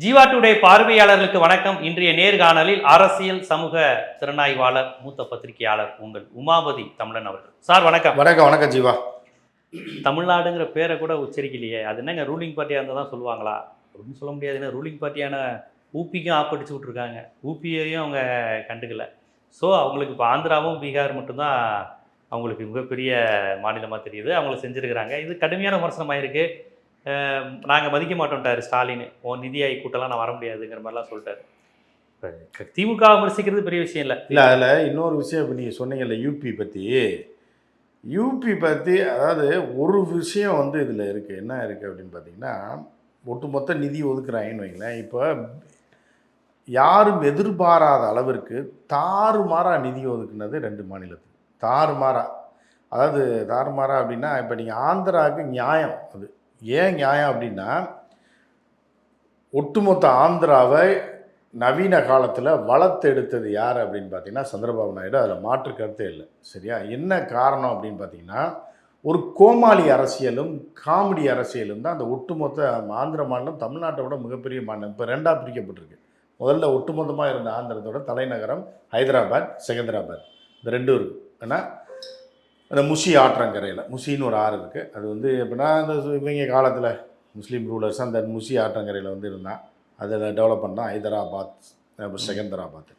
Jeeva today பார்வையாளர்களுக்கு வணக்கம். இன்றைய நேர்காணலில் அரசியல் சமூக திறனாய்வாளர் மூத்த பத்திரிகையாளர் உங்கள் உமாபதி தமிழன் அவர்கள். சார் வணக்கம். வணக்கம் வணக்கம் ஜீவா. தமிழ்நாடுங்கிற பேரை கூட உச்சரிக்கலையே. அது என்னங்க ரூலிங் பார்ட்டியாக இருந்தால் தான் சொல்லுவாங்களா? அப்படின்னு சொல்ல முடியாது. ஏன்னா ரூலிங் பார்ட்டியான ஊப்பிக்கும் ஆப்படிச்சு விட்ருக்காங்க ஊபியையும் அவங்க கண்டுக்கல. ஸோ அவங்களுக்கு இப்போ ஆந்திராவும் பீகார் மட்டும்தான் அவங்களுக்கு மிகப்பெரிய மாநிலமாக தெரியுது. அவங்கள செஞ்சுருக்கிறாங்க. இது கடுமையான விமர்சனமாக இருக்குது நாங்கள் மதிக்க மாட்டோம்ட்டார் ஸ்டாலின். ஓ நிதி ஆய்வு கூட்டம்லாம் நான் வர முடியாதுங்கிற மாதிரிலாம் சொல்லிட்டாரு. திமுக விமர்சிக்கிறது பெரிய விஷயம் இல்லை. இல்லை அதில் இன்னொரு விஷயம் இப்போ நீங்கள் சொன்னீங்கல்ல யூபி பற்றி யூபி பற்றி அதாவது ஒரு விஷயம் வந்து இதில் இருக்குது என்ன இருக்குது அப்படின்னு பார்த்தீங்கன்னா ஒட்டுமொத்த நிதி ஒதுக்குறாங்கன்னு வைங்களேன். இப்போ யாரும் எதிர்பாராத அளவிற்கு தாறுமாறா நிதி ஒதுக்குனது ரெண்டு மாநிலத்துக்கு. தாறுமாறா. அதாவது தாறுமாறா அப்படின்னா இப்போ நீங்கள் ஆந்திராவுக்கு நியாயம் அது. ஏன் நியாயம் அப்படின்னா ஒட்டுமொத்த ஆந்திராவை நவீன காலத்தில் வளர்த்தெடுத்தது யார் அப்படின்னு பார்த்தீங்கன்னா சந்திரபாபு நாயுடு. அதில் மாற்று கருத்தே இல்லை. சரியா? என்ன காரணம் அப்படின்னு பார்த்தீங்கன்னா ஒரு கோமாளி அரசியலும் காமெடி அரசியலும் தான் அந்த ஒட்டுமொத்த ஆந்திர மாநிலம் தமிழ்நாட்டை விட மிகப்பெரிய மாநிலம். இப்போ ரெண்டாக பிரிக்கப்பட்டிருக்கு. முதல்ல ஒட்டுமொத்தமாக இருந்த ஆந்திரத்தோட தலைநகரம் ஹைதராபாத் செகந்திராபாத். இந்த ரெண்டும் இருக்குது ஏன்னா அந்த முசி ஆற்றங்கரையில் முசின்னு ஒரு ஆறு இருக்குது அது வந்து எப்படின்னா அந்த இவங்க காலத்தில் முஸ்லீம் ரூலர்ஸ் அந்த முசி ஆற்றங்கரையில் வந்து இருந்தான். அதில் டெவலப் பண்ணால் ஹைதராபாத் அப்புறம் செகந்தராபாத்.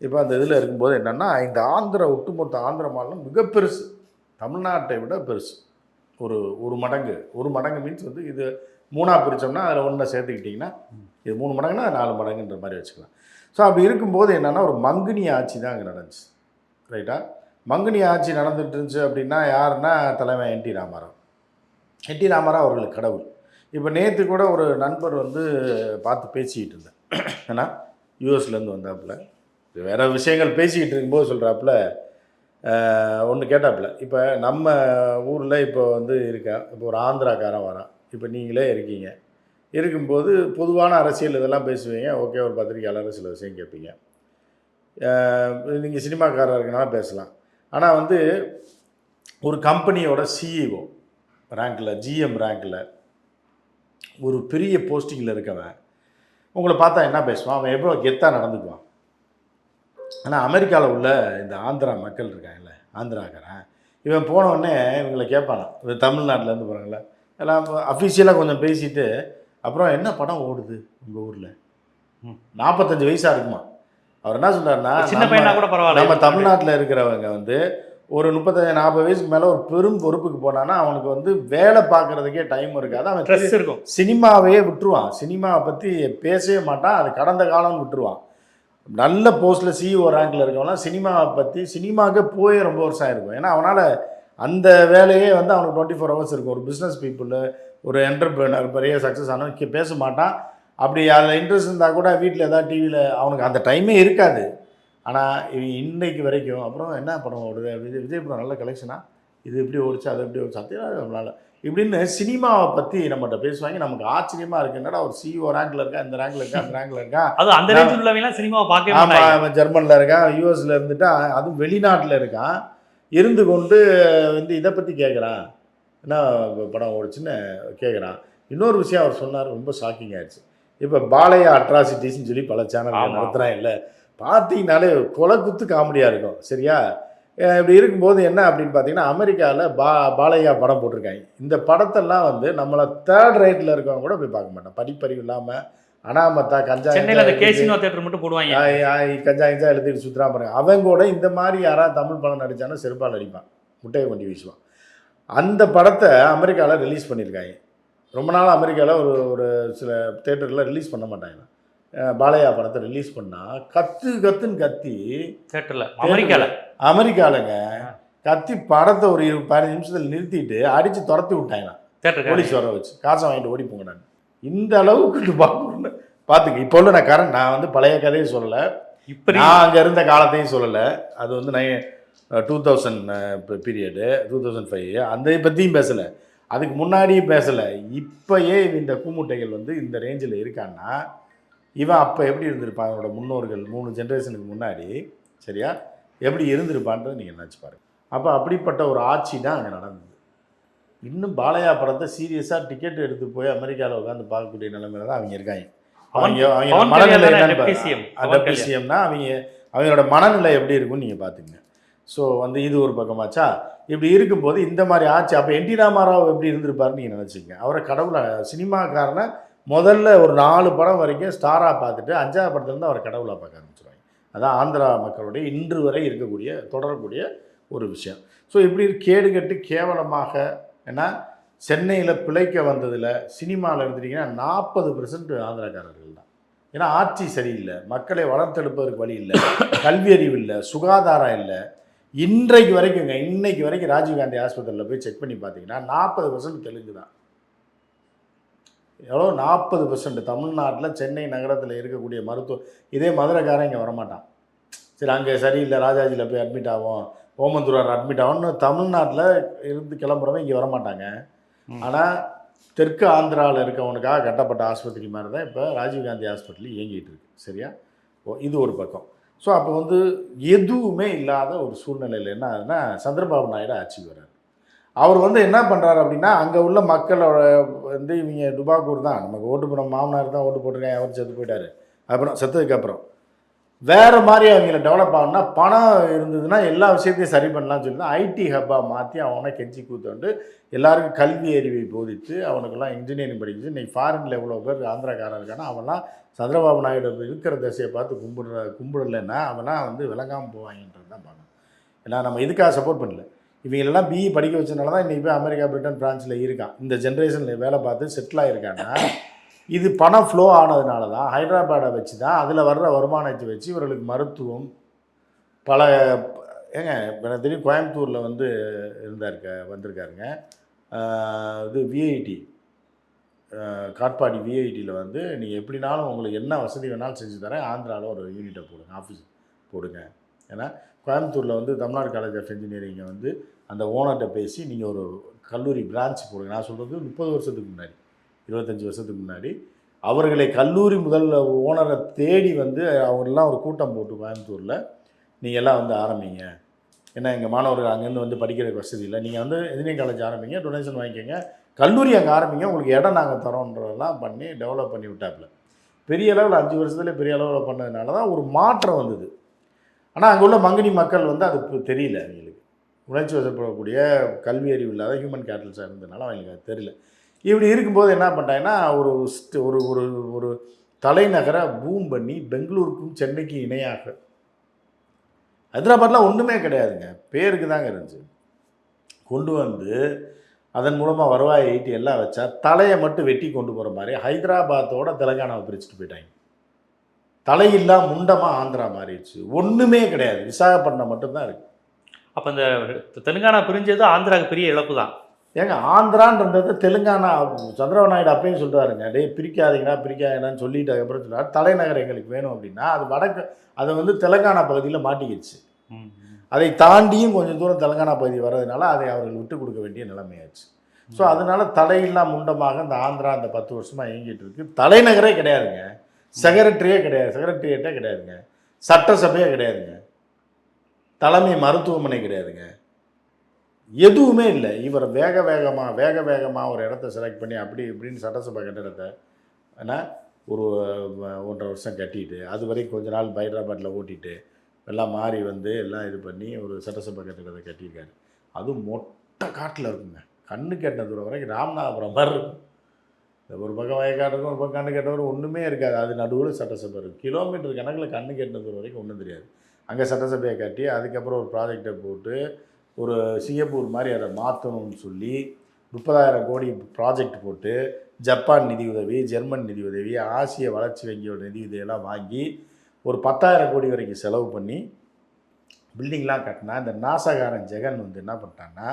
இப்போ அந்த இதில் இருக்கும்போது என்னென்னா இந்த ஆந்திரா ஒட்டுமொத்த ஆந்திர மாநிலம் மிக பெருசு. தமிழ்நாட்டை விட பெருசு. ஒரு ஒரு மடங்கு. ஒரு மடங்கு மீன்ஸ் வந்து இது மூணாக பிரித்தோம்னா அதில் ஒன்றை சேர்த்துக்கிட்டிங்கன்னா இது மூணு மடங்குனா நாலு மடங்குன்ற மாதிரி வச்சுக்கலாம். ஸோ அப்படி இருக்கும்போது என்னென்னா ஒரு மங்குனி ஆட்சி தான் அங்கே நடந்துச்சு. ரைட்டா மங்குனி ஆட்சி நடந்துட்டு இருந்துச்சு அப்படின்னா யாருன்னா தலைமை என்டி ராமாராவ். என்டி ராமாராவ் அவர்களுக்கு கடவுள். இப்போ நேற்று கூட ஒரு நண்பர் வந்து பார்த்து பேசிக்கிட்டு இருந்தேன் ஏன்னா யூஎஸ்லேருந்து வந்தாப்புல. வேறு விஷயங்கள் பேசிக்கிட்டு இருக்கும்போது சொல்கிறாப்புல ஒன்று கேட்டாப்புல. இப்போ நம்ம ஊரில் இப்போ வந்து இருக்கா இப்போ ஒரு ஆந்திராக்காரன் வரான். இப்போ நீங்களே இருக்கீங்க. இருக்கும்போது பொதுவான அரசியல் இதெல்லாம் பேசுவீங்க. ஓகே ஒரு பத்திரிகையாளர் சில விஷயம் கேட்பீங்க. நீங்கள் சினிமாக்காரர் இருக்கனால பேசலாம். ஆனால் வந்து ஒரு கம்பெனியோட சிஇஓ ரேங்கில் ஜிஎம் ரேங்கில் ஒரு பெரிய போஸ்டிங்கில் இருக்கவன் உங்களை பார்த்தா என்ன பேசுவான்? அவன் எவ்வளோ கெத்தாக நடந்துக்குவான்? ஆனால் அமெரிக்காவில் உள்ள இந்த ஆந்திரா மக்கள் இருக்காங்கல்ல ஆந்திராக்காரன் இவன் போனவுடனே இவங்களை கேட்பானா இவன் தமிழ்நாட்டிலேருந்து போகிறாங்கள எல்லாம் அஃபீஷியலாக கொஞ்சம் பேசிட்டு அப்புறம் என்ன படம் ஓடுது உங்கள் ஊரில்? ம். நாற்பத்தஞ்சு வயசாக இருக்குமா? அவர் என்ன சொல்றாருன்னா சின்ன பையனா கூட பரவாயில்ல. நம்ம தமிழ்நாட்டில் இருக்கிறவங்க வந்து ஒரு முப்பத்தஞ்சு நாற்பது வயசுக்கு மேலே ஒரு பெரும் பொறுப்புக்கு போனான்னா அவனுக்கு வந்து வேலை பார்க்கறதுக்கே டைம் இருக்காது. அவன் ஸ்ட்ரெஸ் இருக்கும். சினிமாவையே விட்டுருவான். சினிமாவை பற்றி பேசவே மாட்டான். அது கடந்த காலம் விட்டுருவான். நல்ல போஸ்ட்டில் சிஇஓ ரேங்கில் இருக்கவனா சினிமாவை பற்றி சினிமாவுக்கு போய் ரொம்ப வருஷம் இருக்கும் ஏன்னா அவனால் அந்த வேலையே வந்து அவனுக்கு டுவெண்ட்டி ஃபோர் ஹவர்ஸ் இருக்கும். ஒரு பிஸ்னஸ் பீப்புள் ஒரு என்டர்பிரினர் பெரிய சக்ஸஸ் ஆனவன் பேச மாட்டான். அப்படி அதில் இன்ட்ரெஸ்ட் இருந்தால் கூட வீட்டில் ஏதாவது டிவியில் அவனுக்கு அந்த டைமே இருக்காது. ஆனால் இவன் இன்னைக்கு வரைக்கும் அப்புறம் என்ன படம் ஓடுது? விஜய் விஜய் படம் நல்ல கலெக்ஷனா இது இப்படி ஓடிச்சு அது எப்படி ஓடிச்சு? சத்தியம் நம்மளால. இப்படின்னு சினிமாவை பற்றி நம்மகிட்ட பேசுவாங்க. நமக்கு ஆச்சரியமாக இருக்கு. என்னடா ஒரு சிஇஓ ரேங்க்ல இருக்கா? இந்த ரேங்க்ல இருக்கா? அந்த ரேங்க்ல இருக்கா? அது அந்த ரேஞ்சில் உள்ளவங்கலாம் சினிமாவை பார்க்கவே ஆமாம் ஜெர்மனில் இருக்கான் யூஎஸில் இருந்துட்டு அதுவும் வெளிநாட்டில் இருக்கான் இருந்து கொண்டு வந்து இதை பற்றி கேட்குறான் என்ன படம் ஓடிச்சுன்னு கேட்குறான் இன்னொரு விஷயம் அவர் சொன்னார் ரொம்ப ஷாக்கிங் ஆயிடுச்சு. இப்போ பாலையா அட்ராசிட்டிஸ்னு சொல்லி பல சேனல். நடத்துகிறான் இல்லை பார்த்தீங்கனாலே கொலை குத்து காமெடியாக இருக்கும். சரியா? இப்படி இருக்கும்போது என்ன அப்படின்னு பார்த்தீங்கன்னா அமெரிக்காவில் பா பாலையா படம் போட்டிருக்காங்க. இந்த படத்தெல்லாம் வந்து நம்மளை தேர்ட் ரேட்டில் இருக்கவங்க கூட போய் பார்க்க மாட்டான் படிப்பறிவு இல்லாமல் அனாமத்தா கஞ்சா கேசினோ தேட்டர் மட்டும் போடுவாங்க. கஞ்சா கஞ்சா எழுதிட்டு சுற்றுறான் பாருங்க. அவன் கூட இந்த மாதிரி யாராவது தமிழ் படம் நடிச்சானா செருப்பால் அடிப்பான். முட்டையை கொண்டு வீசுவான். அந்த படத்தை அமெரிக்காவில் ரிலீஸ் பண்ணியிருக்காங்க. ரொம்ப நாள் அமெரிக்காவில் ஒரு ஒரு சில தேட்டரில் ரிலீஸ் பண்ண மாட்டாங்க. பாலையா படத்தை ரிலீஸ் பண்ணால் கத்து கத்துன்னு கத்தி தேட்டரில் அமெரிக்காவில் அமெரிக்காலங்க கத்தி படத்தை ஒரு பதினஞ்சு நிமிஷத்தில் நிறுத்திட்டு அடித்து துரத்தி விட்டாங்க தேட்டருக்கு போலீஸ் வர வச்சு. காசை வாங்கிட்டு ஓடி போங்க நான். இந்த அளவுக்கு பார்க்கணும்னு பார்த்துக்க இப்போ உள்ள நான் கரண்ட் நான் வந்து பழைய கதையை சொல்லலை. இப்படி நான் அங்கே இருந்த காலத்தையும் சொல்லலை. அது வந்து நை two thousand period two thousand five அந்த பற்றியும் பேசலை. அதுக்கு முன்னாடியும் பேசலை. இப்போயே இந்த கூமுட்டைகள் வந்து இந்த ரேஞ்சில் இருக்கான்னா இவன் அப்போ எப்படி இருந்திருப்பான் அவனோட முன்னோர்கள் மூணு ஜென்ரேஷனுக்கு முன்னாடி சரியா? எப்படி இருந்திருப்பான்றது நீங்கள் நினச்சி பாருங்க. அப்போ அப்படிப்பட்ட ஒரு ஆட்சி தான் அங்கே நடந்தது. இன்னும் பாலையா படத்தை சீரியஸாக டிக்கெட் எடுத்து போய் அமெரிக்காவில் உட்காந்து பார்க்கக்கூடிய நிலைமையில தான் அவங்க இருக்காங்க. அவங்க அவங்க மனநிலை அந்த டெப்டி சிஎம்னா அவங்க அவங்களோட மனநிலை எப்படி இருக்கும்னு நீங்கள் பார்த்துங்க ஸோ வந்து இது ஒரு பக்கமாச்சா? இப்படி இருக்கும்போது இந்த மாதிரி ஆச்சு. அப்போ என்டி ராமாராவ் எப்படி இருந்திருப்பாருன்னு நீங்கள் நினச்சிங்க? அவரை கடவுளை சினிமாக்காரனை முதல்ல ஒரு நாலு படம் வரைக்கும் ஸ்டாராக பார்த்துட்டு அஞ்சாவது படத்துலேருந்து அவரை கடவுளாக பார்க்க ஆரம்பிச்சிருவாங்க. அதான் ஆந்திரா மக்களுடைய இன்று வரை இருக்கக்கூடிய தொடரக்கூடிய ஒரு விஷயம். ஸோ இப்படி கேடு கட்டு கேவலமாக ஏன்னா சென்னையில் பிழைக்க வந்ததில் சினிமாவில் எடுத்துட்டிங்கன்னா நாற்பது பெர்சன்ட் ஆந்திராக்காரர்கள் தான். ஏன்னா ஆட்சி சரியில்லை. மக்களை வளர்த்தெடுப்பதற்கு வழி இல்லை. கல்வி அறிவு இல்லை. சுகாதாரம் இல்லை. இன்றைக்கு வரைக்குங்க இன்னைக்கு வரைக்கும் ராஜீவ்காந்தி ஆஸ்பத்திரியில் போய் செக் பண்ணி பார்த்தீங்கன்னா நாற்பது பர்சன்ட் தெலுங்கு தான் எவ்வளோ? நாற்பது பர்சன்ட் தமிழ்நாட்டில் சென்னை நகரத்தில் இருக்கக்கூடிய மருத்துவ இதே மதுரைக்காரன் இங்கே வரமாட்டான். சரி அங்கே சரியில்லை ராஜாஜியில் போய் அட்மிட் ஆகும் ஓமந்தூரார் அட்மிட் ஆகும்னு தமிழ்நாட்டில் இருந்து கிளம்புறவன் இங்கே வரமாட்டாங்க. ஆனால் தெற்கு ஆந்திராவில் இருக்கவனுக்காக கட்டப்பட்ட ஆஸ்பத்திரி மாதிரி தான் இப்போ ராஜீவ்காந்தி ஹாஸ்பிட்டல் இயங்கிட்டு இருக்கு. சரியா? ஓ இது ஒரு பக்கம். ஸோ அப்போ வந்து எதுவுமே இல்லாத ஒரு சூழ்நிலையில் என்ன ஆகுதுன்னா சந்திரபாபு நாயுடு ஆட்சிக்கு வர்றார் அவர் வந்து என்ன பண்ணுறாரு அப்படின்னா அங்கே உள்ள மக்களோட வந்து இவங்க டுபாக்கூர் தான் நமக்கு ஓட்டு போன மாமனார் தான் ஓட்டு போட்டிருக்கேன் அவர் செத்து போயிட்டார். அப்புறம் செத்ததுக்கு அப்புறம். வேறு மாதிரி அவங்கள டெவலப் ஆகணும்னா பணம் இருந்ததுன்னா எல்லா விஷயத்தையும் சரி பண்ணலாம்னு சொல்லி தான் ஐடி ஹப்பாக மாற்றி அவனை கெஞ்சி கூத்தோண்டு எல்லாருக்கும் கல்வி அறிவை போதித்து அவனுக்கெல்லாம் இன்ஜினியரிங் படிச்சு இன்னைக்கு ஃபாரினில் எவ்வளோ பேர் ஆந்திராக்காரன் இருக்கானா அவன்லாம் சந்திரபாபு நாயுடு இருக்கிற திசையை பார்த்து கும்பிடுற கும்பிடலைன்னா அவன்லாம் வந்து விளங்காமல் போவாங்கன்றது தான் பார்க்கணும். ஏன்னா நம்ம இதுக்காக சப்போர்ட் பண்ணல? இவங்களெல்லாம் பிஇ படிக்க வச்சனால தான் இன்றைக்கி போய் அமெரிக்கா பிரிட்டன் பிரான்ச்சில் இருக்கான். இந்த ஜென்ரேஷனில் வேலை பார்த்து செட்டில் ஆகிருக்கான்னா இது பணம் ஃப்ளோ ஆனதுனால தான் ஹைதராபாடை வச்சு தான் அதில் வர்ற வருமானத்தை வச்சு இவர்களுக்கு மருத்துவம் பல ஏங்க எனக்கு தெரியும் கோயம்புத்தூரில் வந்து இருந்தாருக்க வந்திருக்காருங்க. இது விஐடி காட்பாடி விஐடியில் வந்து நீங்கள் எப்படினாலும் உங்களுக்கு என்ன வசதி வேணாலும் செஞ்சு தரேன். ஆந்திராவில் ஒரு யூனிட்டை போடுங்க ஆஃபீஸ் போடுங்க. ஏன்னா கோயம்புத்தூரில் வந்து தமிழ்நாடு காலேஜ் ஆஃப் இன்ஜினியரிங்கை வந்து அந்த ஓனர்கிட்ட பேசி நீங்கள் ஒரு கல்லூரி பிரான்ச் போடுங்க. நான் சொல்கிறது முப்பது வருஷத்துக்கு முன்னாடி. இருபத்தஞ்சி வருஷத்துக்கு முன்னாடி அவர்களை கல்லூரி முதல் ஓனரை தேடி வந்து அவரெல்லாம் ஒரு கூட்டம் போட்டு கோயம்புத்தூரில் நீங்கள் எல்லாம் வந்து ஆரம்பிங்க. ஏன்னா எங்கள் மாணவர்கள் அங்கேருந்து வந்து படிக்கிற வசதி இல்லை. நீங்கள் வந்து இன்ஜினியரிங் காலேஜ் ஆரம்பிங்க டொனேஷன் வாங்கிக்கோங்க. கல்லூரி அங்கே ஆரம்பிங்க உங்களுக்கு இடம் நாங்கள் தரோன்றதெல்லாம் பண்ணி டெவலப் பண்ணி விட்டாப்புல. பெரிய அளவில் அஞ்சு வருஷத்துல பெரிய அளவில் பண்ணதுனால தான் ஒரு மாற்றம் வந்தது. ஆனால் அங்கே உள்ள மங்கினி மக்கள் வந்து அது தெரியல அவங்களுக்கு. உணர்ச்சி வசப்படக்கூடிய கல்வி அறிவு இல்லாத ஹியூமன் கேட்டல்ஸாக இருந்ததுனால அவங்களுக்கு அது தெரியல. இப்படி இருக்கும்போது என்ன பண்ணிட்டாங்கன்னா ஒரு ஒரு ஒரு ஒரு தலைநகரை பூம் பண்ணி பெங்களூருக்கும் சென்னைக்கும் இணையாக. ஹைதராபாத்லாம் ஒன்றுமே கிடையாதுங்க. பேருக்கு தாங்க இருந்துச்சு. கொண்டு வந்து அதன் மூலமாக வருவாயை ஈட்டி எல்லாம் வச்சா தலையை மட்டும் வெட்டி கொண்டு போகிற மாதிரி ஹைதராபாத்தோட தெலங்கானாவை பிரிச்சுட்டு போயிட்டாங்க. தலையில்லா முண்டமாக ஆந்திரா மாறிடுச்சு. ஒன்றுமே கிடையாது. விசாகப்பட்டினம் மட்டும்தான் இருக்குது அப்போ இந்த தெலுங்கானா பிரிஞ்சது ஆந்திராவுக்கு பெரிய இழப்பு தான் ஏங்க ஆந்திரான்றது தெலுங்கானா சந்திரபாபு நாயுடு அப்பயும் சொல்கிறாருங்க டேய் பிரிக்காதீங்கடா பிரிக்காதீங்கடான்னு சொல்லிட்டு அதுக்கப்புறம் சொல்றாரு. தலைநகர் எங்களுக்கு வேணும் அப்படின்னா அது வடக்கு அதை வந்து தெலுங்கானா பகுதியில் மாட்டிக்கிடுச்சு. அதை தாண்டியும் கொஞ்சம் தூரம் தெலுங்கானா பகுதி வர்றதுனால அதை அவர்கள் விட்டு கொடுக்க வேண்டிய நிலைமையாச்சு. ஸோ அதனால தலையில்லா முண்டமாக இந்த ஆந்திரா அந்த பத்து வருஷமாக இயங்கிட்டு இருக்கு. தலைநகரே கிடையாதுங்க. செக்ரட்டரியே கிடையாது செக்ரட்டரியேட்டே கிடையாதுங்க. சட்டசபையே கிடையாதுங்க. தலைமை மருத்துவமனை கிடையாதுங்க. எதுவுமே இல்லை. இவர் வேக வேகமாக வேக வேகமாக ஒரு இடத்த செலக்ட் பண்ணி அப்படி இப்படின்னு சட்டசபை கட்டிடத்தை ஏன்னா ஒரு ஒன்றரை வருஷம் கட்டிட்டு அது வரைக்கும் கொஞ்ச நாள் ஹைதராபாத்தில் ஓட்டிட்டு எல்லாம் மாறி வந்து எல்லாம் இது பண்ணி ஒரு சட்டசபை கட்டிடத்தை கட்டியிருக்காரு. அதுவும் மொட்டை காட்டில் இருக்குங்க. கண்ணு கெட்ட தூரம் வரைக்கும் ராமநாதபுரம் மாதிரி இருக்கும். ஒரு பக்கம் வயக்காடு இருக்கும் ஒரு பக்கம் கண்ணு கெட்டவர் ஒன்றுமே இருக்காது. அது நடுவில் சட்டசபை இருக்கும் கிலோமீட்டர் கணக்கில் கண்ணு கெட்டின தூரம் வரைக்கும் ஒன்றும் தெரியாது. அங்கே சட்டசபையை கட்டி அதுக்கப்புறம் ஒரு ப்ராஜெக்டை போட்டு ஒரு சிங்கப்பூர் மாதிரி அதை மாற்றணும்னு சொல்லி முப்பதாயிரம் கோடி ப்ராஜெக்ட் போட்டு ஜப்பான் நிதி உதவி ஜெர்மன் நிதி உதவி ஆசிய வளர்ச்சி வங்கியோட நிதி உதவியெல்லாம் வாங்கி ஒரு பத்தாயிரம் கோடி வரைக்கும் செலவு பண்ணி பில்டிங்லாம் கட்டினா இந்த நாசகாரன் ஜெகன் வந்து என்ன பண்ணிட்டான்னா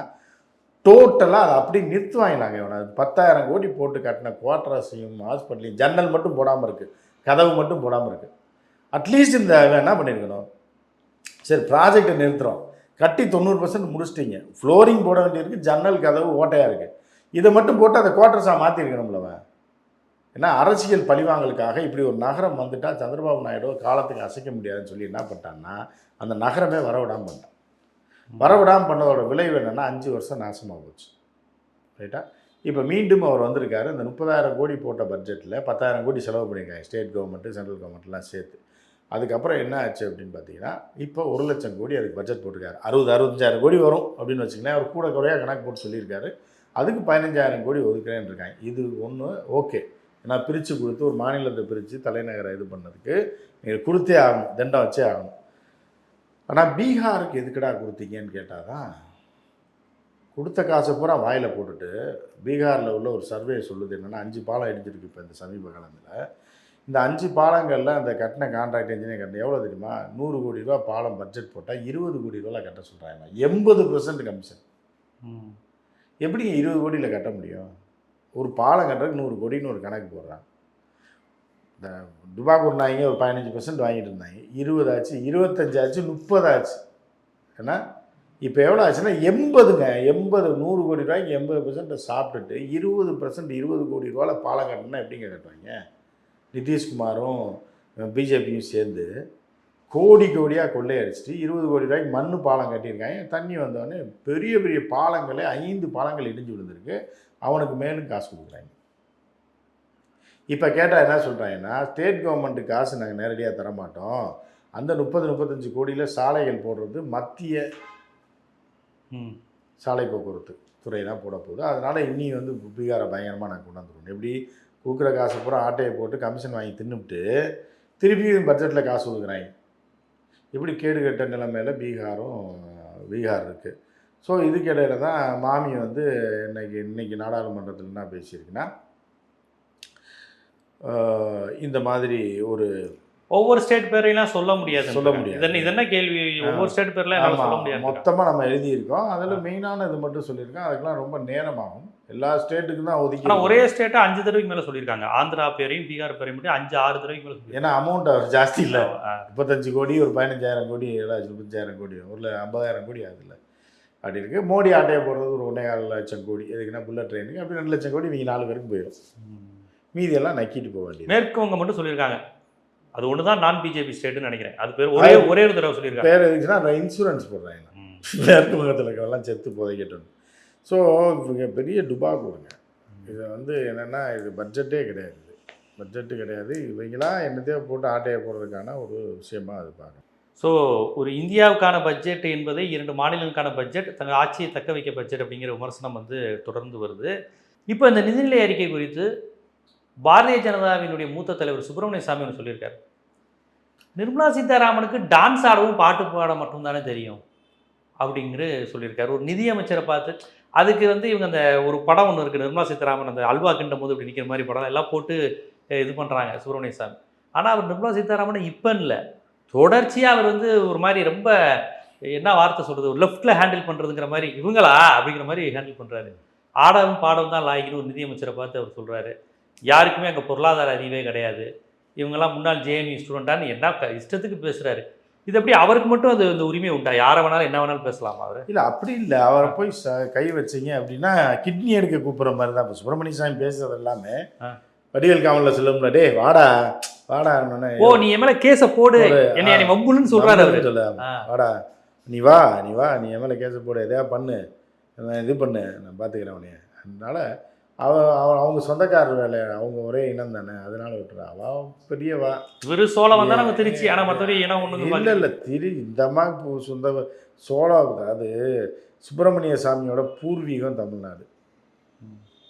டோட்டலாக அதை அப்படியே நிறுத்துவாங்களாங்க இவனை. பத்தாயிரம் கோடி போட்டு கட்டின குவார்டர்ஸையும் ஹாஸ்பிட்டலையும் ஜன்னல் மட்டும் போடாமல் இருக்குது கதவு மட்டும் போடாமல் இருக்குது அட்லீஸ்ட் இந்த என்ன பண்ணியிருக்கணும் சரி ப்ராஜெக்டை நிறுத்துகிறோம் கட்டி தொண்ணூறு பர்சன்ட் முடிச்சிட்டிங்க. ஃப்ளோரிங் போட வேண்டியிருக்கு ஜன்னல் கதவு ஓட்டையாக இருக்குது இதை மட்டும் போட்டு அதை குவார்டர்ஸாக மாற்றிருக்கணும்லவன் ஏன்னா அரசியல் பழிவாங்கலுக்காக இப்படி ஒரு நகரம் வந்துட்டால் சந்திரபாபு நாயுடு காலத்துக்கு அசைக்க முடியாதுன்னு சொல்லி என்ன பண்ணிட்டான்னா அந்த நகரமே வரவிடாமல் பண்ணிட்டான். வரவிடாமல் பண்ணதோட விளைவு என்னென்னா அஞ்சு வருஷம் நாசமாக போச்சு. ரைட்டா இப்போ மீண்டும் அவர் வந்திருக்காரு. இந்த முப்பதாயிரம் கோடி போட்ட பட்ஜெட்டில் பத்தாயிரம் கோடி செலவு பண்ணியிருக்காங்க. ஸ்டேட் கவர்மெண்ட்டு சென்ட்ரல் கவர்மெண்ட்லாம் சேர்த்து. அதுக்கப்புறம் என்ன ஆச்சு அப்படின்னு பார்த்தீங்கன்னா இப்போ ஒரு லட்சம் கோடி அதுக்கு பட்ஜெட் போட்டிருக்காரு. அறுபது அறுபத்தஞ்சாயிரம் கோடி வரும் அப்படின்னு வச்சுக்கலாம் அவர் கூட குறையாக கணக்கு போட்டு சொல்லியிருக்காரு. அதுக்கு பதினஞ்சாயிரம் கோடி ஒதுக்குறேன்னு இருக்காங்க. இது ஒன்று ஓகே. ஏன்னா பிரித்து கொடுத்து ஒரு மாநிலத்தை பிரித்து தலைநகரை இது பண்ணதுக்கு நீங்கள் கொடுத்தே ஆகணும். தண்டம் வச்சே ஆகணும். ஆனால் பீகாருக்கு எதுக்குடா கொடுத்தீங்கன்னு கேட்டால் தான் கொடுத்த காசை பூரா வாயில் போட்டுட்டு பீகாரில் உள்ள ஒரு சர்வே சொல்லுது என்னென்னா அஞ்சு பாலம் இடிஞ்சிருக்கு இப்போ இந்த சமீப காலத்தில். இந்த அஞ்சு பாலங்களில் அந்த கட்டின கான்ட்ராக்ட் இன்ஜினியர் கட்டின எவ்வளோ தெரியுமா? நூறு கோடி ரூபா பாலம் பட்ஜெட் போட்டால் இருபது கோடி ரூபாயில் கட்ட சொல்கிறாங்க எண்பது பர்சன்ட் கமிஷன் ம். எப்படி இருபது கோடியில் கட்ட முடியும்? ஒரு பாலம் கட்டுறதுக்கு நூறு கோடின்னு ஒரு கணக்கு போடுறாங்க. இந்த துபாக்கூர் நாய்ங்க ஒரு பதினஞ்சு பர்சன்ட் வாங்கிட்டு இருந்தாங்க. இருபதாச்சு இருபத்தஞ்சாச்சு முப்பதாச்சு ஏன்னா இப்போ எவ்வளோ ஆச்சுன்னா எண்பதுங்க. எண்பது நூறு கோடி ரூபாய்க்கு எண்பது பர்சன்ட் சாப்பிட்டுட்டு இருபது பர்சன்ட் இருபது கோடி ரூபாயில் பாலம் கட்டணும்னா எப்படிங்க கட்டுவாங்க? நிதிஷ்குமாரும் பிஜேபியும் சேர்ந்து கோடி கோடியாக கொள்ளையடிச்சிட்டு இருபது கோடி ரூபாய்க்கு மண்ணு பாலம் கட்டியிருக்காங்க. தண்ணி வந்தோடனே பெரிய பெரிய பாலங்களே ஐந்து பாலங்கள் இடிஞ்சு விழுந்திருக்கு. அவனுக்கு மேலும் காசு கொடுக்குறாங்க. இப்போ கேட்டால் என்ன சொல்கிறாங்கன்னா ஸ்டேட் கவர்மெண்ட்டு காசு நாங்கள் நேரடியாக தர மாட்டோம் அந்த முப்பது முப்பத்தஞ்சு கோடியில் சாலைகள் போடுறது மத்திய ம். சாலை போக்குவரத்து துறை தான் போட போகுது. அதனால் இன்னி வந்து பீகாரை பயங்கரமாக நாங்கள் கொண்டாந்துருவோம் எப்படி? கொடுக்குற காசு பூரா ஆட்டையை போட்டு கமிஷன் வாங்கி தின்னுபிட்டு திருப்பியும் பட்ஜெட்டில் காசு ஒதுக்குறாங்க. இப்படி கேடு கட்ட நிலைமையில் பீகாரும் பீகார் இருக்குது ஸோ இதுக்கிடையில தான் மாமி வந்து இன்னைக்கு இன்னைக்கு நாடாளுமன்றத்தில் என்ன பேசியிருக்குன்னா இந்த மாதிரி ஒரு ஒவ்வொரு ஸ்டேட் பேரையெல்லாம் சொல்ல முடியாது சொல்ல முடியாது. இதென்ன கேள்வி? ஒவ்வொரு ஸ்டேட் பேர்ல என்னால சொல்ல முடியாது. மொத்தமாக நம்ம எழுதியிருக்கோம். அதில் மெயினான இது மட்டும் சொல்லியிருக்கோம் அதுக்கெல்லாம் ரொம்ப நேரமாகும். எல்லா ஸ்டேட்டுக்கும் தான் ஒதுக்கி ஒரே ஸ்டேட்டை அஞ்சு தடவைக்கு மேல சொல்லியிருக்காங்க. ஆந்திரா பேரையும் பீகார் பேரையும் மட்டும் அஞ்சு ஆறு தடவைக்கு மேல ஏன்னா அமௌண்ட் அவர் ஜாஸ்தி இல்லை. முப்பத்தஞ்சு கோடி ஒரு பதினஞ்சாயிரம் கோடி ஏழாயிரம் முப்பத்தஞ்சாயிரம் கோடி ஒரு ஐம்பதாயிரம் கோடி ஆகுதுல்ல அப்படி இருக்கு. மோடி ஆட்டையை போடுறது ஒரு ஒன்றே கால் லட்சம் கோடி. எதுக்குன்னா புல்லட் ட்ரெயினுக்கு அப்படி ரெண்டு லட்சம் கோடி இவங்க நாலு பேருக்கு போயிடும். மீதியெல்லாம் நக்கிட்டு போக வேண்டியது. மேற்கு வங்கம் மட்டும் சொல்லியிருக்காங்க. அது ஒன்று தான் நான் பிஜேபி ஸ்டேட்னு நினைக்கிறேன். அது பேர் ஒரே ஒரே ஒரு தடவை சொல்லியிருக்காங்க. பேர் எதுக்குன்னா இன்சூரன்ஸ் போடுறாங்க. மேற்கு வங்கத்தில் இருக்கவெல்லாம் செத்து புதைக்கட்டும். ஸோ இவங்க பெரிய டுபா கொடுங்க. இது வந்து என்னென்னா இது பட்ஜெட்டே கிடையாது. பட்ஜெட்டு கிடையாது. இவங்களாம் என்னத்தையோ போட்டு ஆட்டையை போடுறதுக்கான ஒரு விஷயமா அது பார்க்கணும். ஸோ ஒரு இந்தியாவுக்கான பட்ஜெட் என்பதை இரண்டு மாநிலங்களுக்கான பட்ஜெட் தங்கள் ஆட்சியை தக்க வைக்க பட்ஜெட் அப்படிங்கிற விமர்சனம் வந்து தொடர்ந்து வருது. இப்போ இந்த நிதிநிலை அறிக்கை குறித்து பாரதிய ஜனதாவினுடைய மூத்த தலைவர் சுப்பிரமணிய சாமி ஒன்று சொல்லியிருக்காரு. நிர்மலா சீதாராமனுக்கு டான்ஸ் ஆடவும் பாட்டு பாட மட்டும்தானே தெரியும் அப்படிங்கிற சொல்லியிருக்காரு. ஒரு நிதியமைச்சரை பார்த்து அதுக்கு வந்து இவங்க அந்த ஒரு படம் ஒன்று இருக்குது நிர்மலா சீதாராமன் அந்த அல்வா கிண்டும் போது இப்படி நிற்கிற மாதிரி படம். எல்லாம் போட்டு இது பண்ணுறாங்க சுப்பிரமணிய சாமி. ஆனால் அவர் நிர்மலா சீதாராமன் இப்போ இல்லை. தொடர்ச்சியாக அவர் வந்து ஒரு மாதிரி ரொம்ப என்ன வார்த்தை சொல்கிறது ஒரு லெஃப்ட்டில் ஹேண்டில் பண்ணுறதுங்கிற மாதிரி இவங்களா? அப்படிங்கிற மாதிரி ஹேண்டில் பண்ணுறாரு ஆடவும் பாடவும் தான் லாய்க்குன்னு ஒரு நிதியமைச்சரை பார்த்து அவர் சொல்கிறாரு யாருக்குமே அங்கே பொருளாதார அறிவே கிடையாது. இவங்கெல்லாம் முன்னாள் ஜேஎன்யூ ஸ்டூடெண்ட்டான்னு என்ன இஷ்டத்துக்கு பேசுகிறாரு இது எப்படி அவருக்கு மட்டும் அது அந்த உரிமை உண்டா? யாரை வேணாலும் என்ன வேணாலும் பேசலாமா அவர்? இல்லை அப்படி இல்லை. அவரை போய் ச கை வச்சீங்க அப்படின்னா கிட்னி எடுக்க கூப்பிட்ற மாதிரி தான். இப்போ சுப்பிரமணிய சாமி பேசுறது எல்லாமே. வடிவேல் காமலில் சொல்லும்ல டேய் வாடா வாடா ஓ நீ என் மேல கேஸ போடு. என்னைய நீ வம்புன்னு சொல்றாரு அவரு. சொல்ல. வாடா நீ வா நீ வா நீ என் மேலே கேஸை போடு. எதையா பண்ணு? இது பண்ணு? நான் பார்த்துக்கிறேன் உனைய அதனால அவ அவ அவங்க சொந்தக்காரர் வேலை அவங்க ஒரே இனம் தானே அதனால விட்டுறா. அவ பெரிய வா இவரு சோழ வந்தா நம்ம திருச்சி ஆனா மத்தபடி இனம் ஒண்ணு இல்லை இல்லை திரு இந்த அம்மா இப்போ சொந்த சோழம் அது சுப்பிரமணிய சாமியோட பூர்வீகம் தமிழ்நாடு.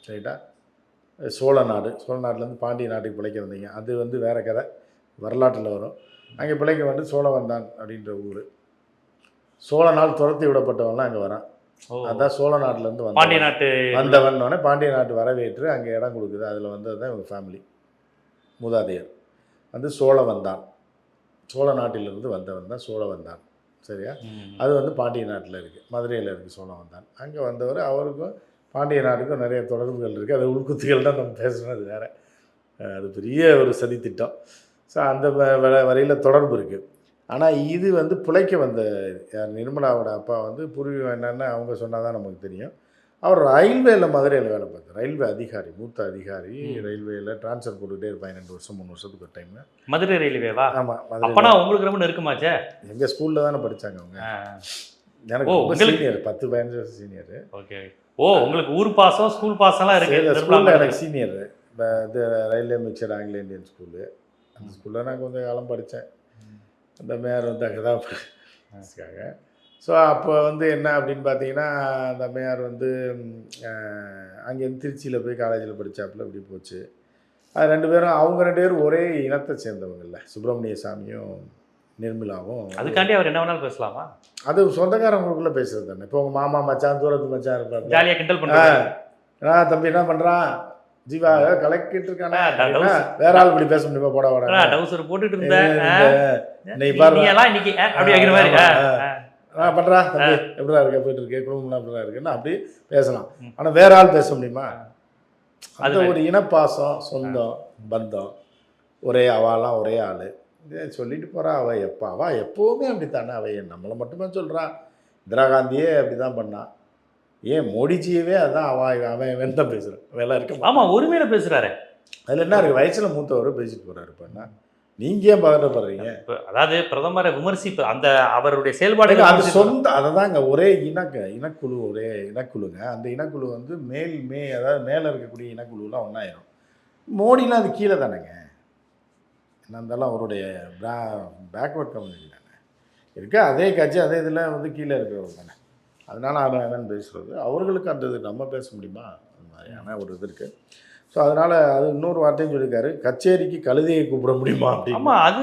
ரைட்டா சோழ நாடு சோழ நாட்டிலேருந்து பாண்டிய நாட்டுக்கு பிழைக்க வந்தீங்க. அது வந்து வேற கதை. வரலாற்றில் வரும். அங்கே பிழைக்க வந்து சோழ வந்தான் அப்படின்ற ஊர். சோழ நாள் துரத்தி விடப்பட்டவன்லாம் அங்கே வரான். அதான் சோழ நாட்டிலேருந்து பாண்டிய வந்தவன் நாட்டு வந்தவன்னொடனே பாண்டிய நாட்டு வரவேற்று அங்கே இடம் கொடுக்குது. அதில் வந்தது தான் இவங்க ஃபேமிலி மூதாதையர். வந்து சோழ வந்தான் சோழ நாட்டிலிருந்து வந்தவன் தான் சோழ வந்தான் சரியா. அது வந்து பாண்டிய நாட்டில் இருக்குது மதுரையில் இருக்குது சோழவந்தான் அங்கே வந்தவர் அவருக்கும் பாண்டிய நாட்டுக்கும் நிறைய தொடர்புகள் இருக்குது அது உள்குத்துகள் தான் நம்ம பேசுனது வேறு. அது பெரிய ஒரு சதித்திட்டம். ஸோ அந்த வரையில் தொடர்பு இருக்குது ஆனால் இது வந்து பிழைக்க வந்த யார் நிர்மலாவோட அப்பா வந்து பூர்வீகம் என்னன்னு அவங்க சொன்னால் தான் நமக்கு தெரியும். அவர் ரயில்வேல மதுரையில் வேலை பார்த்தார். ரயில்வே அதிகாரி மூத்த அதிகாரி ம். ரயில்வேல ட்ரான்ஸ்ஃபர் போட்டுக்கிட்டே இருப்பாங்க ரெண்டு வருஷம் மூணு வருஷத்துக்கு ஒரு டைம் மதுரை ரயில்வேவா? ஆமாம் அப்பனா உங்களுக்கு ரொம்ப நெருக்கமாச்சே? எங்கள் ஸ்கூலில் தானே படித்தாங்க அவங்க. எனக்கு ஓ, ரொம்ப சீனியர் பத்து பதினஞ்சு வருஷம் சீனியர் ஓகே ஓ உங்களுக்கு ஊர் பாசம் ஸ்கூல் பாசம்லாம் இருக்கு. இந்த நிர்மலா ஸ்கூலில். எனக்கு சீனியர் இப்போ இது railway mixed Anglo Indian school அந்த ஸ்கூலில் நான் கொஞ்சம் காலம் படித்தேன் அந்த மேயர் வந்து அங்கே தான் இருக்காங்க ஸோ அப்போ வந்து என்ன அப்படின்னு பார்த்தீங்கன்னா அந்த மேயர் வந்து அங்கேருந்து திருச்சியில் போய் காலேஜில் படித்தாப்புல இப்படி போச்சு. அது ரெண்டு பேரும் அவங்க ரெண்டு பேரும் ஒரே இனத்தை சேர்ந்தவங்கல்ல. சுப்பிரமணிய சாமியும் நிர்மலாவும். அதுக்காண்டி அவர் என்ன வேணாலும் பேசலாமா? அது சொந்தக்காரங்களுக்குள்ளே பேசுறது தானே. இப்போ உங்கள் மாமா மச்சான் தூரத்து மச்சான் இருப்பாங்க ஜாலியா கிண்டல் பண்றாரு ஆ தம்பி என்ன பண்றான்? ஜீவா கலக்கிட்டு இருக்கானே வேற ஆள் இப்படி பேச முடியுமா? போட வர டவுசர் போட்டுட்டு இருந்தேன் நீ- பாரு. இன்னைக்கு அப்படி வைக்கிற மாதிரி. நான் பண்றா தம்பி. எப்படிடா இருக்க? போயிட்டு இருக்கு. குடும்பம்லாம் எப்படிடா இருக்குன்னு அப்படி பேசலாம். ம். ஆனா வேற ஆள் பேச முடியுமா? அது ஒரு இனப்பாசம் சொந்தம் பந்தம். ஒரே அவாலாம் ஒரே ஆளு. சொல்லிட்டு போறா. அவ எப்போ அவ எப்பவுமே அப்படித்தானே. அவ ஏன் நம்மளை மட்டுமே சொல்றா. இந்திரா காந்தியே அப்படிதான் பண்ணா. ஏன் மோடிஜியவே அதான் அவ அவன் இவன் தான் பேசுறான். அவெல்லாம் இருக்க மாட்டான். ஆமா ஒருமையில பேசுறாரு. அதில் என்ன இருக்கு? வயசுல மூத்தவர் பேசிட்டு போறாரு இப்போ என்ன? நீங்க ஏன் பதட்டப்படுறீங்க அதாவது பிரதமரை விமர்சிப்பு அந்த அவருடைய செயல்பாடுகள் அது. சொந்த அதை தாங்க ஒரே இனக்க இனக்குழு ஒரே இனக்குழுங்க. அந்த இனக்குழு வந்து மேல் மே அதாவது மேலே இருக்கக்கூடிய இனக்குழுலாம் ஒன்றாயிரும் மோடிலாம் அது கீழே தானேங்க? என்ன இருந்தாலும் அவருடைய பேக்வர்ட் கம்யூனிட்டி தானே. இருக்கு அதே கட்சி அதே இதில் வந்து கீழே இருக்கிறவர் தானே. அதனால அவன் அவன் பேசுறது. அவர்களுக்கு அந்த இது நம்ம பேச முடியுமா? அந்த மாதிரியான ஒரு இது இருக்குது ஸோ அதனால் அது இன்னொரு வார்த்தையும் சொல்லியிருக்காரு. கச்சேரிக்கு கழுதையை கூப்பிட முடியுமா அப்படின்னு. ஆமா அது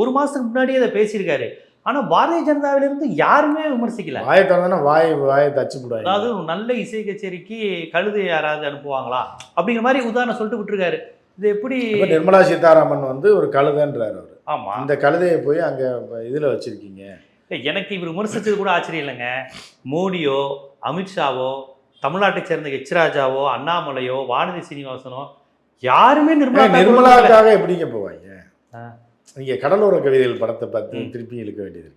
ஒரு மாசத்துக்கு முன்னாடியே அதை பேசியிருக்காரு. ஆனா பாரதிய ஜனதாவில இருந்து யாருமே விமர்சிக்கல. வாயை திறந்தானே வாய் வாயை தச்சு அதாவது விடுவாங்க ஒரு நல்ல இசை கச்சேரிக்கு கழுதை யாராவது அனுப்புவாங்களா? அப்படிங்கிற மாதிரி உதாரணம் சொல்லிட்டு விட்டுருக்காரு. இது எப்படி நிர்மலா சீதாராமன் வந்து ஒரு கழுதைன்றார் அவர். ஆமா. அந்த கழுதையை போய் அங்கே இதில் வச்சுருக்கீங்க. எனக்கு இவர் விமர்சிச்சது கூட ஆச்சரியம் இல்லைங்க மோடியோ அமித்ஷாவோ தமிழ்நாட்டை சேர்ந்த எச் ராஜாவோ அண்ணாமலையோ வானதி சீனிவாசனோ யாருமே நிர்மலா. நிர்மலாக்காக எப்படிங்க போவாங்க ஆ. நீங்க கடலோர கவிதைகள் படத்தை பார்த்து. திருப்பி இழுக்க வேண்டியது.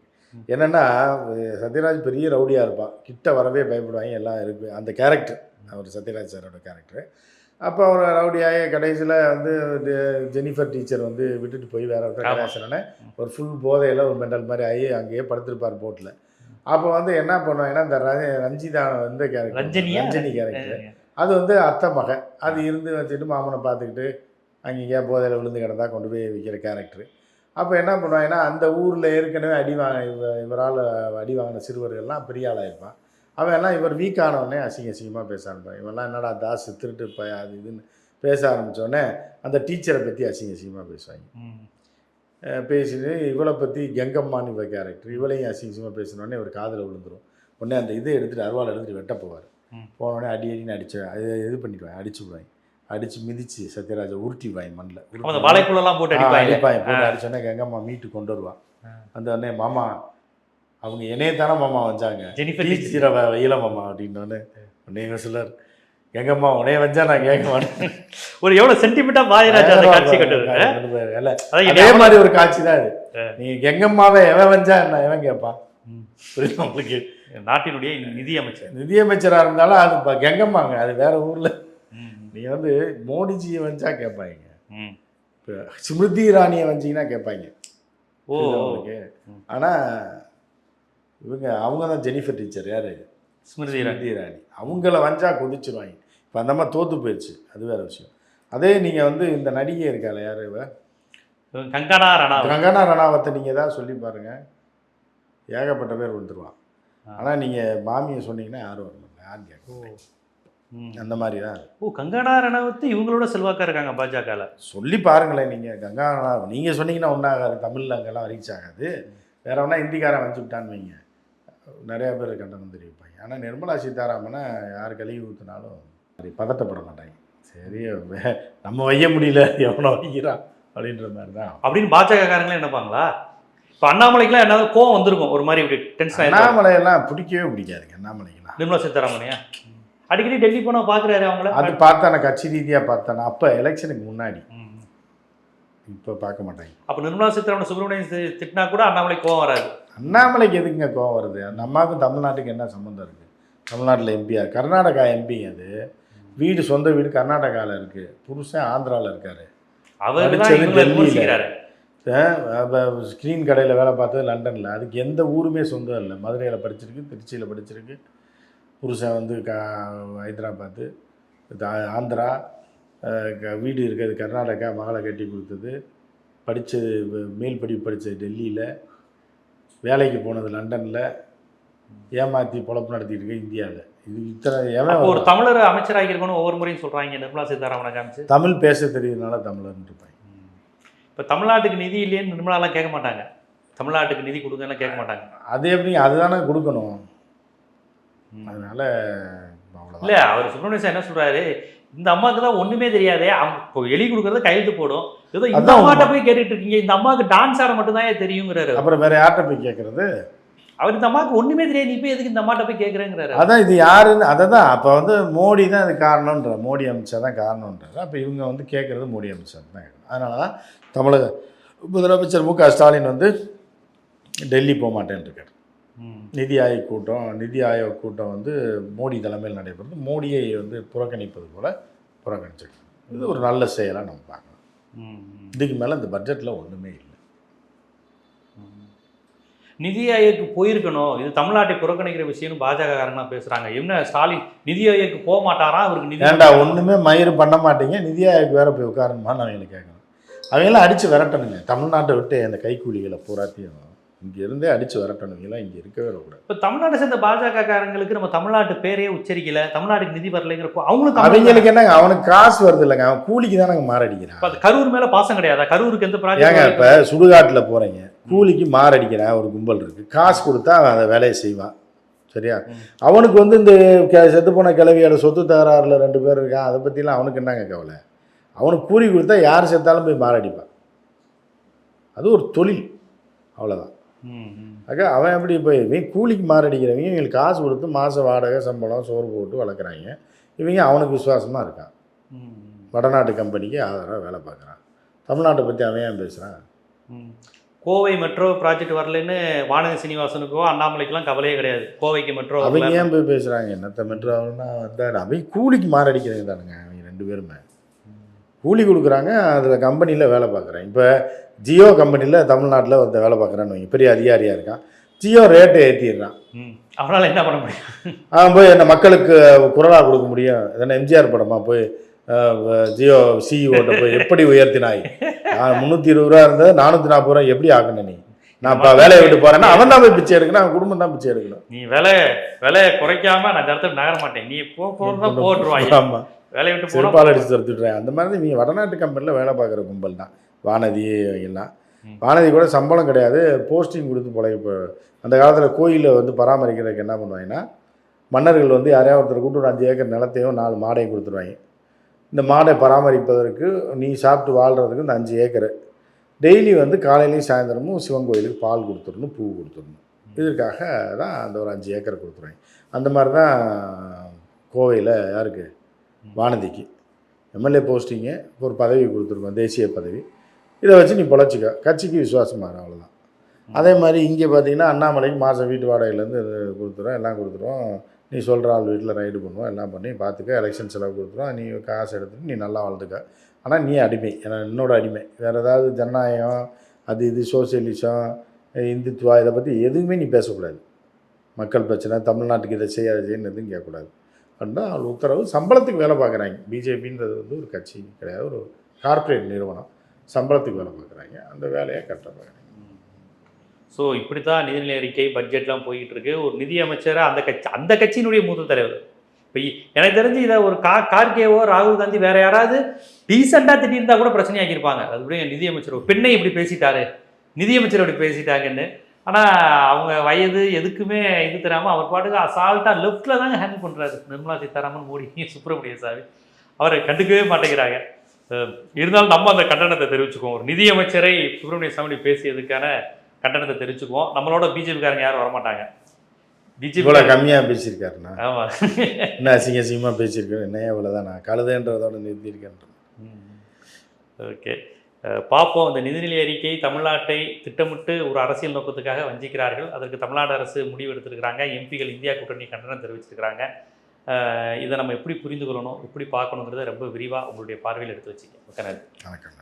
என்னன்னா சத்யராஜ் பெரிய ரவுடியா இருப்பான் கிட்ட வரவே பயப்படுவாங்க எல்லாம் இருக்கு அந்த கேரக்டர் அவர் சத்யராஜ் சாரோட கேரக்டர் அப்போ அவர் ரவுடியாகி கடைசியில் வந்து ஜெனிஃபர் டீச்சர் வந்து விட்டுட்டு போய் வேற ஒருத்தர். கல்யாணம் ஒரு ஃபுல் போதையில் ஒரு மெண்டல் மாதிரி ஆகி அங்கேயே படுத்திருப்பார் போட்டில் அப்போ வந்து என்ன பண்ணுவாங்கன்னா இந்த ர- ரஞ்சிதா வந்து கேரக்டர்? ரஞ்சனி கேரக்டர் அது வந்து அத்தை மகன். அது இருந்து வச்சுட்டு மாமனை பார்த்துக்கிட்டு அங்கேயே போதையில் விழுந்து கிடந்தா கொண்டு போய் விற்கிற கேரக்டர் அப்போ என்ன பண்ணுவாங்கன்னா அந்த ஊரில் ஏற்கனவே அடி வாங்க இவ இவரால் அடி வாங்கின சிறுவர்கள்லாம் பெரிய ஆளாயிருப்பான். அவன் எல்லாம் இவர் வீக் ஆனவுடனே அசிங்க அசிங்கமாக பேச ஆரம்பிப்பான் இவெல்லாம் என்னடா தாசு திருட்டு பய அது இதுன்னு பேச ஆரம்பித்தோடனே அந்த டீச்சரை பற்றி அசிங்க அசிங்கமாக பேசுவாங்க. பேசிட்டு இவளை பற்றி கெங்கம்மான்னு இவ கேரக்டர் இவளையும் அசிங்கமாக பேசினோடனே இவர் காதில் விழுந்துரும். உடனே அந்த இதை எடுத்துகிட்டு அருவாள் எடுத்துகிட்டு வெட்ட போவார். போனோடனே அடி அடின்னு அடிச்சு அது இது பண்ணிடுவாங்க அடிச்சு விடுவாங்க. அடிச்சு மிதிச்சு சத்யராஜை உருட்டி விடுவாங்க மண்ணில். வாழைக்குள்ளெல்லாம் போட்டு அடிப்பாங்க. போட்டு அடிச்சோடனே கங்கம்மா மீட்டு கொண்டு வருவா. ஆ. அந்த உடனே மாமா அவங்க என்னையே தானே மாமா வந்தாங்க ஜெனிஃபர் வெயில மாமா அப்படின்னோடனே உடனே சொல்லார் எங்கம்மா உன்னைய வச்சா நான் கேட்க மாட்டேன். ஒரு எவ்வளவு சென்டிமெண்டா பாரதிராஜா அந்த காட்சி கட்டுறது? அதே மாதிரி ஒரு காட்சி தான் இது நீங்க கெங்கம்மாவை எவன் வந்தா என்ன எவன் கேட்பான். புரியுதா உங்களுக்கு? நாட்டினுடைய நிதியமைச்சரா. இருந்தாலும் அது இப்ப கெங்கம்மாங்க அது வேற ஊர்ல. நீங்க வந்து மோடிஜியை வந்தா கேட்பாங்க. ம். இப்ப ஸ்மிருதி இரானியை வந்தீங்கன்னா கேட்பாங்க. ஓ. புரியுதா உங்களுக்கு? ம். ஆனா இவங்க அவங்க தான் ஜெனிஃபர் டீச்சர் யாரு? ஸ்மிருதி ஸ்மிருதி இரானி அவங்கள வஞ்சா கொதிச்சிருவாங்க. இப்போ அந்த மாதிரி தோத்து போயிடுச்சு அது வேற விஷயம். அதே நீங்க வந்து இந்த நடிகை இருக்காள யாரு இவ? கங்கனா ரணாவத் கங்கனா ரணாவத்தை நீங்க ஏதாவது சொல்லி பாருங்க. ஏகப்பட்ட பேர் வந்துருவான் ஆ. ஆனா நீங்க மாமியை சொன்னீங்கன்னா யாரும் வர மாட்டாங்க. யாரும் கேட்க. அந்த மாதிரி தான் ஓ கங்கனா ரணாவத் இவங்களோட செல்வாக்கா இருக்காங்க பாஜகல? சொல்லி பாருங்களேன் நீங்க. கங்கா ரணாவத் நீங்க சொன்னீங்கன்னா ஒன்றாகாது தமிழ்ல அங்கெல்லாம் ரீச் ஆகாது. வேற ஒன்றா ஹிந்திக்காரன் வந்து விட்டான்னு வைங்க. நிறைய பேர் கண்டனம் தெரிவிப்பாங்க ஆனா நிர்மலா சீதாராமனை யார் கழுவி ஊற்றினாலும் சரி பதட்டப்பட மாட்டாங்க. சரி வே- நம்ம வைய முடியல எவனோ வைக்கிறான் அப்படின்ற மாதிரி தான் அப்படின்னு பாஜக காரங்களே நினைப்பாங்களா? இப்ப அண்ணாமலைக்குலாம் என்ன கோவம் வந்திருக்கும் ஒரு மாதிரி இப்படி டென்ஷன் அண்ணாமலையெல்லாம் பிடிக்கவே பிடிக்காதுங்க அண்ணாமலைக்கெல்லாம். நிர்மலா சீதாராமனையா? அடிக்கடி டெல்லி போனா பாக்குறாரு அவங்கள? அது பார்த்தான கட்சி ரீதியா பார்த்தானா. அப்ப எலெக்ஷனுக்கு முன்னாடி. இப்போ பார்க்க மாட்டாங்க. அப்ப நிர்மலா சீதாராமன் சுப்பிரமணியன் திட்டினா கூட அண்ணாமலை கோவம் வராது. அண்ணாமலைக்கு எதுக்குங்க கோவம் வருது? அந்த அம்மாவுக்கும் தமிழ்நாட்டுக்கு என்ன சம்மந்தம் இருக்குது தமிழ்நாட்டில் எம்பியா கர்நாடகா எம்பி அது வீடு சொந்த வீடு கர்நாடகாவில் இருக்குது புருஷன் ஆந்திராவில் இருக்காரு. டெல்லியில. ஸ்க்ரீன் கடையில் வேலை பார்த்தது லண்டனில். அதுக்கு எந்த ஊருமே சொந்தம் இல்லை. மதுரையில் படிச்சிருக்கு திருச்சியில் படிச்சிருக்கு. புருஷன் வந்து க ஹைதராபாத்து ஆந்திரா வீடு இருக்கிறது கர்நாடகா மகளை கட்டி கொடுத்தது. படித்தது மேல் படிப்பு படித்தது டெல்லியில். வேலைக்கு போனது லண்டனில் ஏமாற்றி பொழப்பு நடத்திட்டு இருக்க இந்தியாவில். இது இத்தனை அப்போ ஒரு தமிழர் அமைச்சராக இருக்கணும்னு ஒவ்வொரு முறையும் சொல்றாங்க நிர்மலா சீதாராமனை காமிச்சு. தமிழ் பேச தெரியுதுனால தமிழர்னு இருப்பாங்க இப்போ தமிழ்நாட்டுக்கு நிதி இல்லையேன்னு நிர்மலாலாம் கேட்க மாட்டாங்க. தமிழ்நாட்டுக்கு நிதி கொடுங்கலாம் கேட்க மாட்டாங்க. அது எப்படி? அதுதானே கொடுக்கணும். அதனால இல்ல அவர் சுப்பிரமணிய சார் என்ன சொல்றாரு? இந்த அம்மாவுக்கு தான் ஒண்ணுமே தெரியாதே. அவங்க எழுதி கொடுக்கறத கையெழுத்து போடும். ஏதோ இந்த அம்மாட்ட போய் கேட்டுட்டு இருக்கீங்க. இந்த அம்மாவுக்கு டான்ஸ் ஆட மட்டும் தான் தெரியுங்கிறாரு. அப்புறம் வேற யார்கிட்ட போய் கேட்கறது அவர் இந்த அம்மாவுக்கு ஒண்ணுமே தெரியாது. நீ போய் எதுக்கு இந்த அம்மாட்ட போய் கேட்கறேங்கிறாரு அதான் இது யாருன்னு அதை தான் அப்போ வந்து மோடி தான் இது காரணன்ற மோடி அமித்ஷா தான் காரணன்றாரு அப்போ இவங்க வந்து கேட்குறது மோடி அமித்ஷா தான் அதனால தான் தமிழக முதலமைச்சர் மு க ஸ்டாலின் வந்து டெல்லி போக மாட்டேன்னு இருக்காரு. நிதி ஆயோக் கூட்டம் நிதி ஆயோக் கூட்டம் வந்து மோடி தலைமையில் நடைபெறுது. மோடியை வந்து புறக்கணிப்பது போல புறக்கணிச்சிருக்காங்க இது ஒரு நல்ல செயலாக நம்ம பார்க்கலாம். இதுக்கு மேலே இந்த பட்ஜெட்டில் ஒன்றுமே இல்லை. நிதி ஆயோக்கு போயிருக்கணும். இது தமிழ்நாட்டை புறக்கணிக்கிற விஷயம்னு பாஜக காரங்க பேசுறாங்க. என்ன ஸ்டாலின் நிதி ஆயோக்கு போக மாட்டாரா? அவருக்கு நிதி ஏன்டா ஒன்றுமே மயிர் பண்ண மாட்டீங்க. நிதி ஆயோக் வேற போய் உட்காரணுமான்னு அவங்களை கேட்கணும் அவங்களாம் அடித்து விரட்டணுங்க. தமிழ்நாட்டை விட்டு அந்த கைக்கூலிகளை பூராத்தையும் இங்கே இருந்தே அடித்து விரட்டணும். இவங்களாம் இங்கே இருக்கவே கூடாது. இப்போ தமிழ்நாட்டை சேர்ந்த பாஜக காரங்களுக்கு நம்ம தமிழ்நாட்டு பேரையே உச்சரிக்கல. தமிழ்நாட்டுக்கு நிதி வரலைங்கிறப்போ அவங்களும் தமிழ் அவங்களுக்கு என்னங்க? அவனுக்கு காசு வருது இல்லைங்க. அவன் கூலிக்கு தானங்க மாரடிக்கிறான். இப்ப அது கரூர் மேல பாசம் கிடையாதா? கரூருக்கு எந்த ஏங்க ப்ராஜெக்ட் இப்போ சுடுகாட்டில் போகிறீங்க கூலிக்கு மாரடிக்கிறான் ஒரு கும்பல் இருக்குது காசு கொடுத்தா அவன் அந்த வேலையை செய்வான். சரியா. அவனுக்கு வந்து இந்த செத்து போன கிளவியோட சொத்து தகராறுல ரெண்டு பேர் இருக்கான். அதை பற்றிலாம் அவனுக்கு என்னங்க கவலை? அவனுக்கு கூலி கொடுத்தா யார் செத்தாலும் போய் மாரடிப்பான். அது ஒரு தொழில். அவ்வளோதான் அக்கா அவன் எப்படி போய் இவன் கூலிக்கு மாரடிக்கிறவங்க இவங்களுக்கு காசு கொடுத்து மாத வாடகை சம்பளம் சோறு போட்டு வளர்க்குறாங்க. இவங்க அவனுக்கு விசுவாசமாக இருக்கான். வடநாட்டு கம்பெனிக்கு ஆதரவாக வேலை பார்க்குறான். தமிழ்நாட்டை பற்றி அவன் ஏன் பேசுகிறான் கோவை மெட்ரோ ப்ராஜெக்ட் வரலைன்னு வானதி சீனிவாசனுக்கோ அண்ணாமலைக்கெல்லாம் கவலையே கிடையாது. கோவைக்கு மெட்ரோ அவங்க ஏன் போய் பேசுகிறாங்க என்னத்த மெட்ரோன்னா வந்தாரு அவங்க கூலிக்கு மாரடிக்கிறவங்க தானுங்க அவங்க ரெண்டு பேருமே. கூலி கொடுக்குறாங்க அதில் கம்பெனியில் வேலை பார்க்குறேன். இப்போ ஜியோ கம்பெனியில் தமிழ்நாட்டில் ஒருத்தன் வேலை பார்க்குறான்னு வைங்க பெரிய அதிகாரியாக இருக்கான். ஜியோ ரேட்டை ஏற்றிடுறான் அவனால என்ன பண்ண முடியும்? அவன் போய் என்ன மக்களுக்கு குரலாக கொடுக்க முடியும்? எதனா எம்ஜிஆர் படமா போய் ஜியோ சிஇஓட்ட போய் எப்படி உயர்த்தினாய்? நான் முந்நூற்றி இருபது ரூபா இருந்தது நானூற்றி நாற்பது ரூபா எப்படி ஆக்கணும் நீ? நான் இப்போ வேலையை விட்டு போகிறேன்னா அவன் தான் போய் பிச்சை எடுக்கணும் அவன் குடும்பம் தான் பிச்சை எடுக்கணும். நீ விலை விலையை குறைக்காம நான் இந்த இடத்துல நகர மாட்டேன். நீ போ போறதா போட்டுருவாங்க ஆமாம் வேலையை விட்டு போனா செருப்பால் அடிச்சு துரத்துட்றேன். அந்த மாதிரி இவங்க வடநாட்டு கம்பெனியில் வேலை பார்க்குற கும்பல் தான். வானதி எல்லாம். வானதி கூட சம்பளம் கிடையாது. போஸ்டிங் கொடுத்து பழைய இப்போ அந்த காலத்தில் கோயிலில் வந்து பராமரிக்கிறதுக்கு என்ன பண்ணுவாங்கன்னா மன்னர்கள் வந்து யாரையா ஒருத்தர் கூட்டு ஒரு அஞ்சு ஏக்கர் நிலத்தையும் நாலு மாடையும் கொடுத்துருவாங்க. இந்த மாடை பராமரிப்பதற்கு நீ சாப்பிட்டு வாழ்கிறதுக்கு இந்த அஞ்சு ஏக்கரு. டெய்லி வந்து காலையிலையும் சாயந்தரமும் சிவன் கோயிலுக்கு பால் கொடுத்துடணும் பூ கொடுத்துடணும். இதற்காக தான் அந்த ஒரு அஞ்சு ஏக்கரை கொடுத்துருவாங்க. அந்த மாதிரி தான் கோவையில் யாருக்கு? வானதிக்கு. எம்எல்ஏ போஸ்டிங்கு ஒரு பதவி கொடுத்துருக்கோம் தேசிய பதவி. இதை வச்சு நீ பொழைச்சிக்க. கட்சிக்கு விசுவாசமாக அவ்வளோதான் அதே மாதிரி இங்கே பார்த்தீங்கன்னா அண்ணாமலைக்கு மாதம் வீட்டு வாடகையிலேருந்து கொடுத்துருவோம் எல்லாம் கொடுத்துருவோம் நீ சொல்கிற ஆள் வீட்டில் ரைடு பண்ணுவோம் எல்லாம் பண்ணி பார்த்துக்க. எலெக்ஷன் செலவு கொடுத்துருவோம் நீ காசு எடுத்துட்டு நீ நல்லா வாழ்ந்துக்க. ஆனால் நீ அடிமை. ஏன்னா என்னோட அடிமை. வேறு ஏதாவது ஜனநாயகம் அது இது சோசியலிசம் இந்துத்துவா இதை பற்றி எதுவுமே நீ பேசக்கூடாது. மக்கள் பிரச்சனை தமிழ்நாட்டுக்கு இதை செய்ய அதை செய்யணும் எதுவும் கேட்கக்கூடாது. அப்படின்னா அவள் உத்தரவு சம்பளத்துக்கு வேலை பார்க்குறாங்க. பிஜேபின்றது வந்து ஒரு கட்சி கிடையாது ஒரு கார்ப்பரேட் நிறுவனம். சம்பளத்துக்கு வேலை பார்க்குறாங்க. அந்த வேலையை கட்ட பார்க்குறாங்க. ஸோ இப்படித்தான் நிதிநிலை அறிக்கை பட்ஜெட்லாம் போயிட்டு இருக்கு ஒரு நிதி அந்த கட்சி அந்த கட்சியினுடைய மூத்த தலைவர். இப்போ எனக்கு தெரிஞ்சு இதை ஒரு கா கார்கேவோ ராகுல் காந்தி வேற யாராவது டீசெண்டாக திட்டியிருந்தா கூட பிரச்சனையாக்கியிருப்பாங்க. அதுபடி நிதி அமைச்சர் பெண்ணை இப்படி பேசிட்டாரு. நிதியமைச்சர் இப்படி பேசிட்டாங்கன்னு. ஆனால் அவங்க வயது எதுக்குமே இது தெரியாமல் அவர் பாட்டுக்கு அசால்ட்டாக லெஃப்டில் தாங்க ஹேண்டில் பண்ணுறாரு நிர்மலா சீதாராமன் மோடி சுப்பிரமணிய சாமி அவரை கண்டுக்கவே மாட்டேங்கிறாங்க. இருந்தாலும் நம்ம அந்த கண்டனத்தை தெரிவிச்சுக்குவோம். ஒரு நிதி அமைச்சரை சுப்பிரமணிய சாமி பேசியதுக்கான கண்டனத்தை தெரிவிச்சுக்குவோம். நம்மளோட பிஜேபிக்காரங்க யாரும் வரமாட்டாங்க. பிஜேபி இவ்வளோ கம்மியாக பேசியிருக்காருண்ணா. ஆமா. என்ன அசிங்க அசிங்கமாக பேசியிருக்கேன் என்ன இவ்வளோ தான் நான் கழுதைன்றதோட நிறுத்தியிருக்கேன் ஓகே. பார்ப்போம். இந்த நிதிநிலை அறிக்கை தமிழ்நாட்டை திட்டமிட்டு ஒரு அரசியல் நோக்கத்துக்காக வஞ்சிக்கிறார்கள். அதற்கு தமிழ்நாடு அரசு முடிவு எடுத்திருக்கிறாங்க. எம்பிகள் இந்தியா கூட்டணி கண்டனம் தெரிவிச்சிருக்கிறாங்க. இதை நம்ம எப்படி புரிந்து கொள்ளணும் எப்படி பார்க்கணுங்கிறத ரொம்ப விரிவாக உங்களுடைய பார்வையில் எடுத்து வச்சுக்கோங்க வணக்கம் நன்றி.